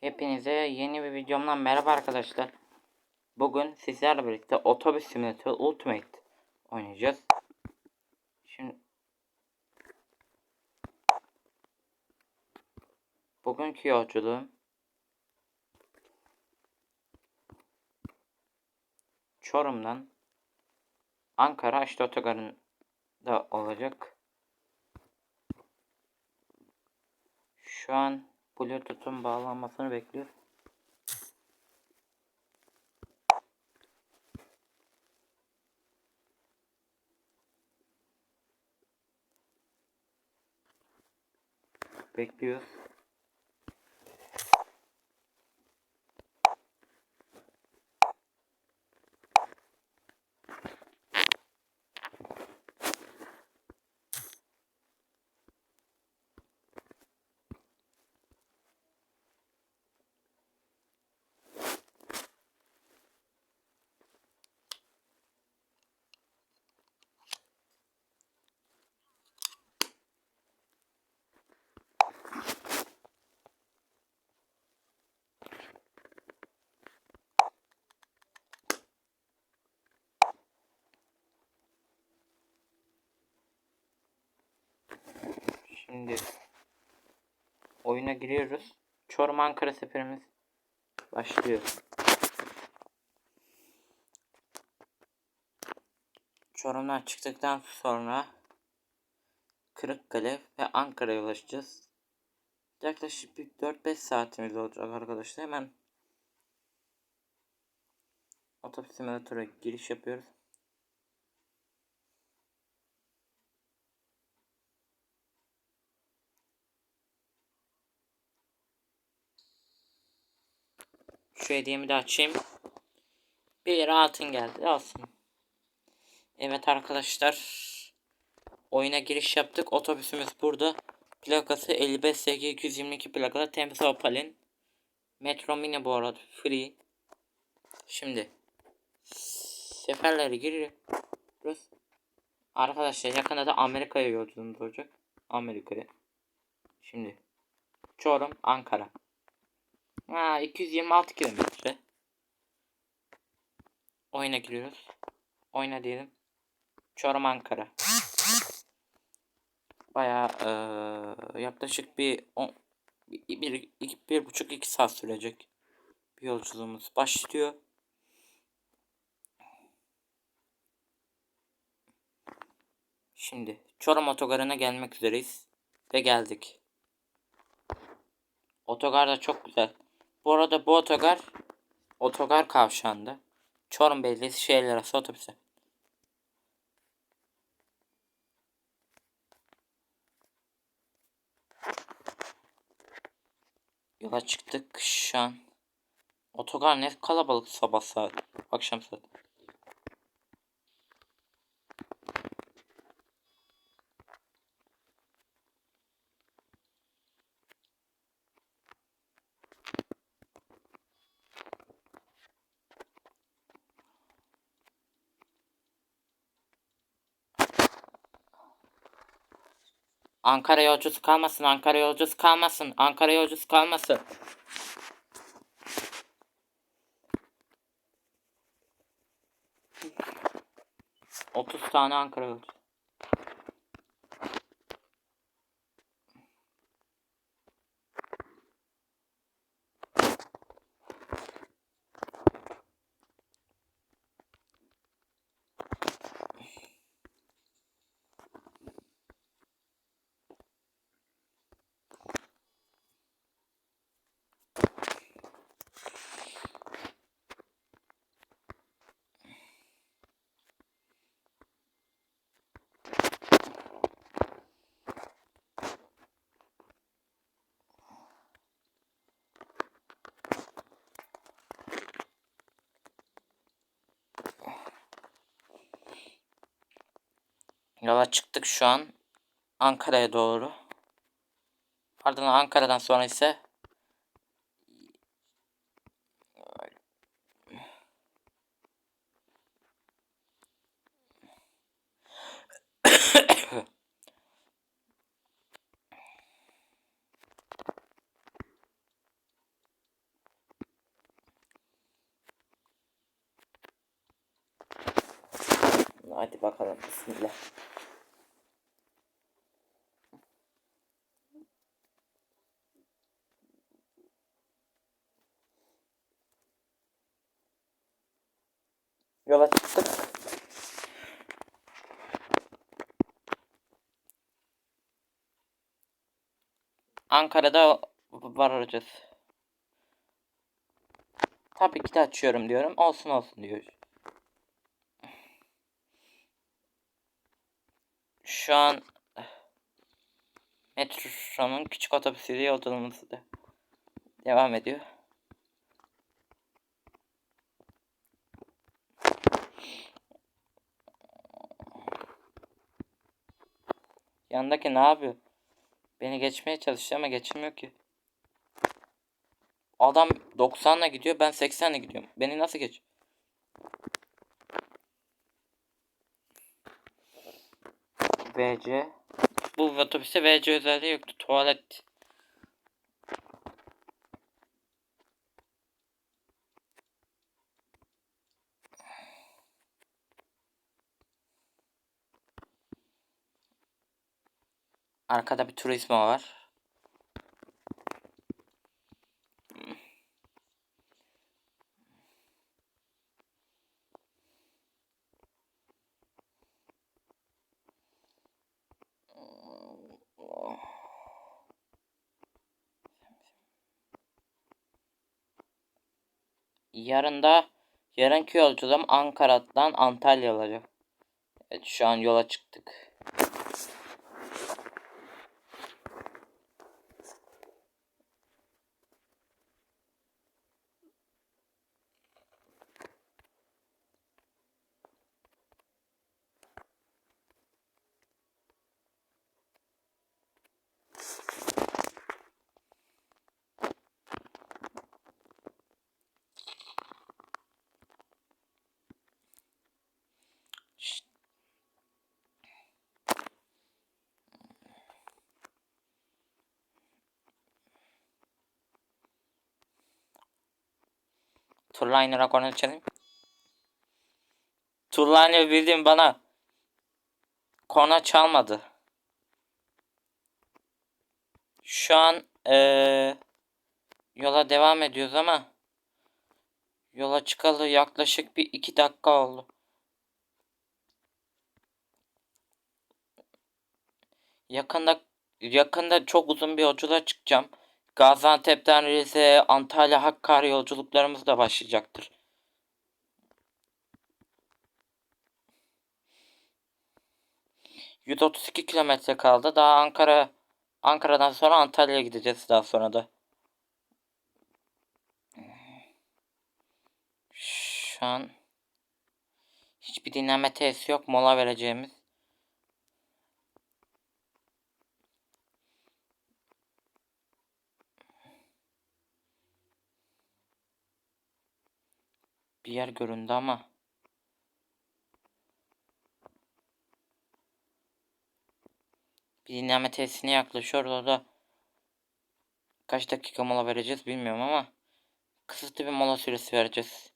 Hepinize yeni bir videomdan merhaba arkadaşlar. Bugün sizlerle birlikte Otobüs Simulator Ultimate oynayacağız. Şimdi Bugünkü yolculuğum Çorum'dan Ankara Aşlı Otogarı'nda olacak. Şu an Bluetooth'un bağlanmasını bekliyoruz. Bekliyoruz. Şimdi oyuna giriyoruz. Çorum Ankara seferimiz başlıyor. Çorum'dan çıktıktan sonra Kırıkkale ve Ankara'ya ulaşacağız. Yaklaşık bir 4-5 saatimiz olacak arkadaşlar. Hemen otobüs simülatöre giriş yapıyoruz. Şu hediyemi de açayım. 1 lira altın geldi. Olsun. Evet arkadaşlar. Oyuna giriş yaptık. Otobüsümüz burada. Plakası 55 SG 222 plakalı Temiz Opal'in. Metro Mini bu arada. Free. Şimdi. Seferleri giriyoruz. Arkadaşlar yakında da Amerika'ya yolculuğumuz olacak. Amerika'ya. Şimdi. Çorum, Ankara. Ha 226 kilometre. Oyuna giriyoruz. Oyna diyelim. Çorum Ankara. Bayağı eee, yaklaşık bir, on, bir, bir, iki, bir buçuk iki saat sürecek bir yolculuğumuz başlıyor. Şimdi Çorum otogarına gelmek üzereyiz ve geldik. Otogar da çok güzel. Bu arada bu otogar otogar kavşağında. Çorum Belediyesi şehirler arası otobüse. Yola çıktık şu an. Otogar ne kalabalık sabah saat, akşam saat. Ankara yolcusu kalmasın, Ankara yolcusu kalmasın, Ankara yolcusu kalmasın. Otuz tane Ankara yolcusu. Yola çıktık şu an Ankara'ya doğru. Ardından Ankara'dan sonra ise Hadi bakalım bismillah. Yola çıktık. Ankara'da varacağız. Tabii ki de açıyorum diyorum. Olsun olsun diyor. Şu an metronun küçük otobüsüyle yolculuğumuz devam ediyor. Yandaki ne yapıyor? Beni geçmeye çalışıyor ama geçmiyor ki. Adam 90'la gidiyor ben 80'le gidiyorum. Beni nasıl geç? VC. Bu otobüste VC özelliği yoktu. Tuvalet. Arkada bir turizmo var. Yarın da yarınki yolculuğum Ankara'dan Antalya. Evet şu an yola çıktık. Turliner'a konu çalayım. Turliner bildiğin bana kona çalmadı. Şu an ee, yola devam ediyoruz ama yola çıkalı yaklaşık bir iki dakika oldu. Yakında yakında çok uzun bir yolculuğa çıkacağım. Gaziantep'ten Rize, Antalya, Hakkari yolculuklarımız da başlayacaktır. ...132 kilometre kaldı. Daha Ankara... Ankara'dan sonra Antalya'ya gideceğiz daha sonra da. Şu an... Hiçbir dinlenme tesisi yok. Mola vereceğimiz. Bir yer göründü ama. Bir dinleme tesisine yaklaşıyor. Orada kaç dakika mola vereceğiz bilmiyorum ama kısıtlı bir mola süresi vereceğiz.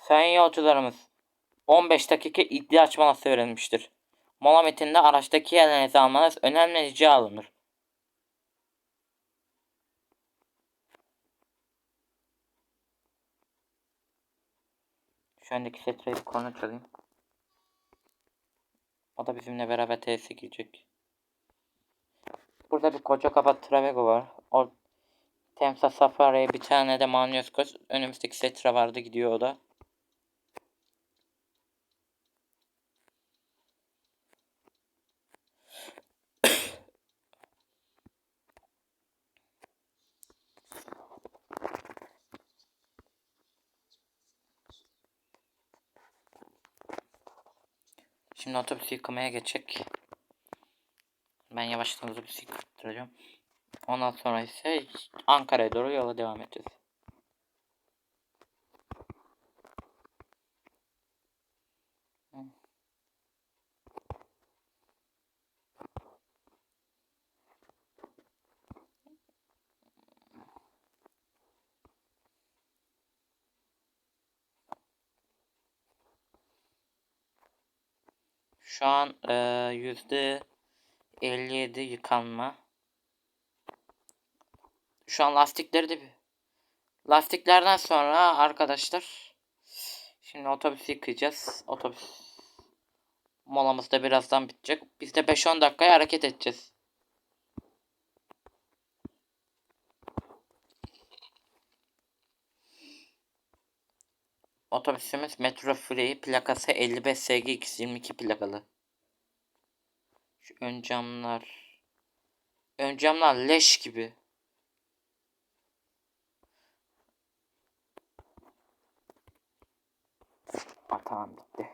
Sayın yolcularımız 15 dakika ihtiyaç molası verilmiştir. Mola metninde araçtaki yerlerinizi almanız önemli rica alınır. Şu andaki setreyi bir korna çalayım. O da bizimle beraber tesise girecek. Burada bir koca kafa Travego var. O Temsa Safari'ye bir tane de Manyoskos. Önümüzdeki setra vardı gidiyor o da. Şimdi otobüsü yıkamaya geçecek. Ben yavaştan otobüsü yıkattıracağım. Ondan sonra ise Ankara'ya doğru yola devam edeceğiz. Şu an e, yüzde 57 yıkanma. Şu an lastikleri de bir. Lastiklerden sonra arkadaşlar şimdi otobüsü yıkayacağız. Otobüs molamız da birazdan bitecek. Biz de 5-10 dakikaya hareket edeceğiz. Otobüsümüz Metro Free plakası 55 SG 222 plakalı. Şu ön camlar ön camlar leş gibi. Aa, tamam bitti.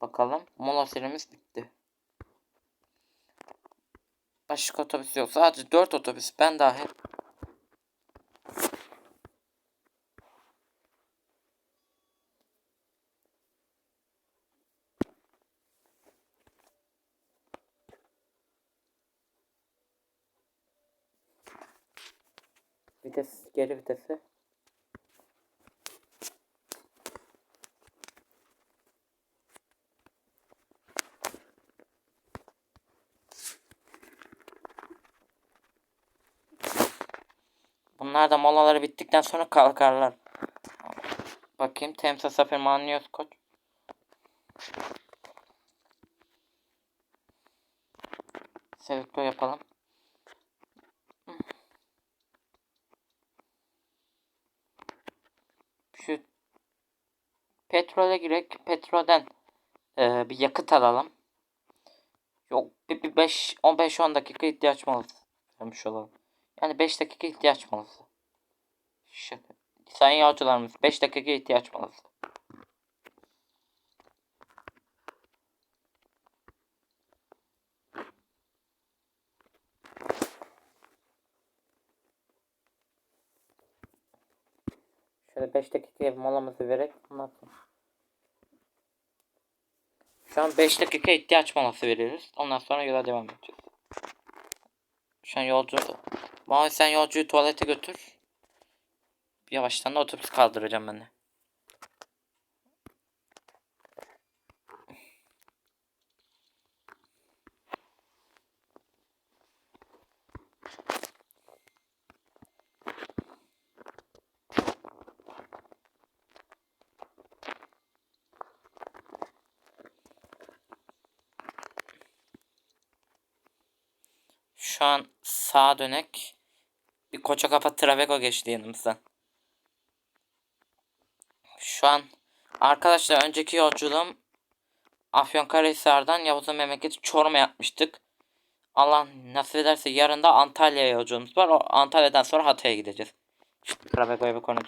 Bakalım mola süremiz bitti. Başka otobüs yok. Sadece 4 otobüs. Ben dahil. Geri vitesi. Bunlar da molaları bittikten sonra kalkarlar. Bakayım Temsa Safir Manyos koç. Selekto yapalım. Şu petrole girek. Petrolden e, bir yakıt alalım. Yok bir, bir 5 15 10 dakika ihtiyaç molası vermiş olalım. Yani 5 dakika ihtiyaç molası. Şaka. Sayın yolcularımız 5 dakika ihtiyaç molası. Şöyle 5 dakika molamızı vererek sonra. Şu an 5 dakika ihtiyaç molası veriyoruz. Ondan sonra yola devam edeceğiz. Şu an yolcu... Mavi sen yolcuyu tuvalete götür. Yavaştan da otobüs kaldıracağım ben de. Şu an dönek. Bir koça kafa Travego geçti yanımızdan. Şu an arkadaşlar önceki yolculuğum Afyonkarahisar'dan Yavuz'un memleketi Çorum'a yapmıştık. Allah nasip ederse yarın da Antalya'ya yolculuğumuz var. O Antalya'dan sonra Hatay'a gideceğiz. Travego'ya bir konu.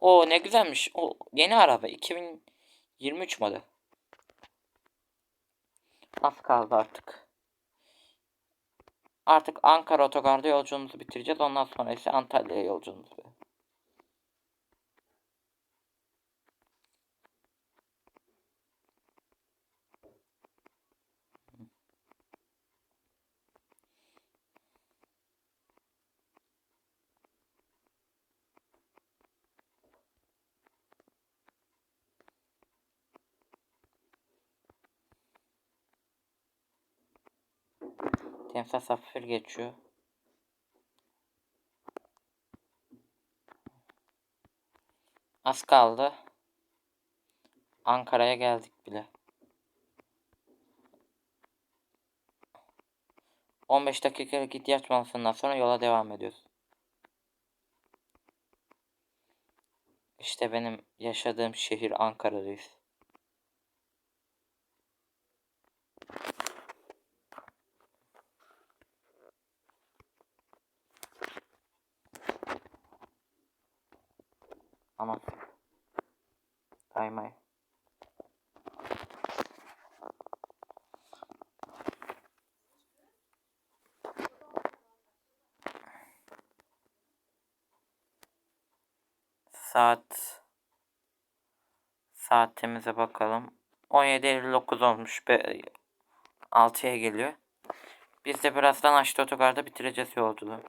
O ne güzelmiş. O yeni araba 2023 model. Az kaldı artık. Artık Ankara otogarda yolculuğumuzu bitireceğiz. Ondan sonra ise Antalya'ya yolculuğumuz. Temsah Safir geçiyor. Az kaldı. Ankara'ya geldik bile. 15 dakikalık ihtiyaç molasından sonra yola devam ediyoruz. İşte benim yaşadığım şehir Ankara'dayız. Aman. Kaymay. Saat saatimize bakalım. 17.59 olmuş. 6'ya geliyor. Biz de birazdan Aşçı Otogar'da bitireceğiz yolculuğu.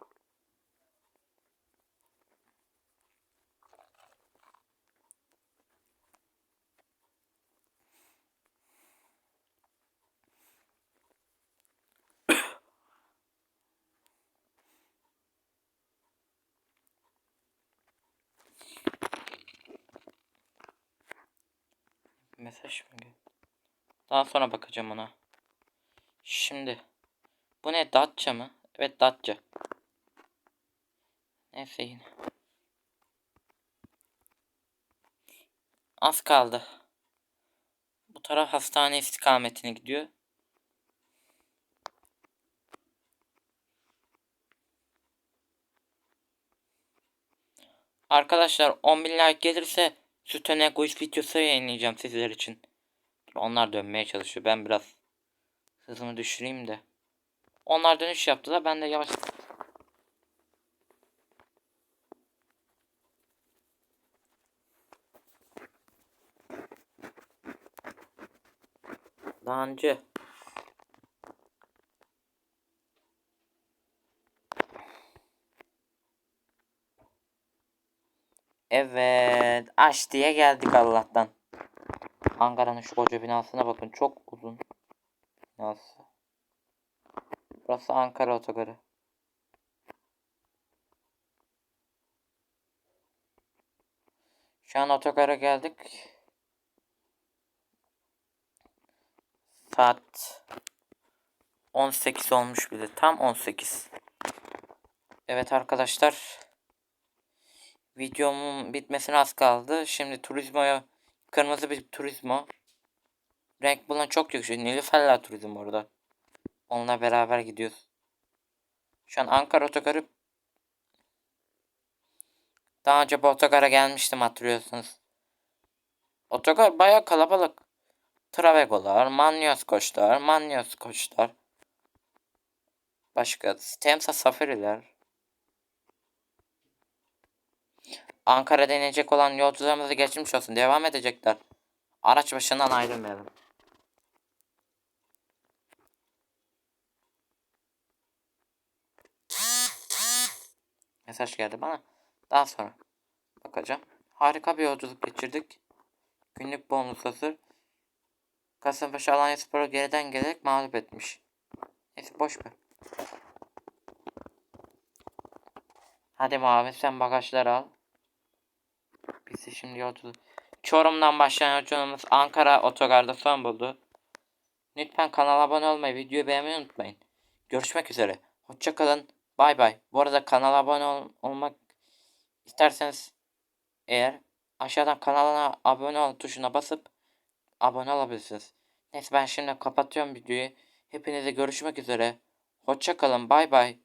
Mı? geldi? Daha sonra bakacağım ona. Şimdi. Bu ne? Datça mı? Evet Datça. Neyse yine. Az kaldı. Bu taraf hastane istikametine gidiyor. Arkadaşlar 10 bin like gelirse Sütene Guiz videosu yayınlayacağım sizler için. Onlar dönmeye çalışıyor. Ben biraz hızımı düşüreyim de. Onlar dönüş yaptılar. Ben de yavaş Daha önce Evet. Aş diye geldik Allah'tan. Ankara'nın şu koca binasına bakın. Çok uzun. Binası. Burası Ankara otogarı. Şu an otogara geldik. Saat 18 olmuş bile. Tam 18. Evet arkadaşlar. Videomun bitmesine az kaldı. Şimdi turizmoya kırmızı bir turizmo. Renk buna çok yüksek. Nilüferler turizm orada. Onunla beraber gidiyoruz. Şu an Ankara otogarı daha önce bu otogara gelmiştim hatırlıyorsunuz. Otogar baya kalabalık. Travegolar, Manyos koçlar, Manyos koçlar. Başka Temsa Safari'ler. Ankara'da inecek olan yolcularımızı geçmiş olsun. Devam edecekler. Araç başından ayrılmayalım. Mesaj geldi bana. Daha sonra bakacağım. Harika bir yolculuk geçirdik. Günlük bonus hazır. Kasımpaşa Alanya Spor'u geriden gelerek mağlup etmiş. Neyse boş ver. Hadi mavi sen bagajları al. De şimdi yolculuk. Çorum'dan başlayan yolculuğumuz Ankara otogarda son buldu. Lütfen kanala abone olmayı, videoyu beğenmeyi unutmayın. Görüşmek üzere. Hoşçakalın. Bay bay. Bu arada kanala abone ol- olmak isterseniz eğer aşağıdan kanalına abone ol tuşuna basıp abone olabilirsiniz. Neyse ben şimdi kapatıyorum videoyu. Hepinize görüşmek üzere. Hoşçakalın. Bay bay.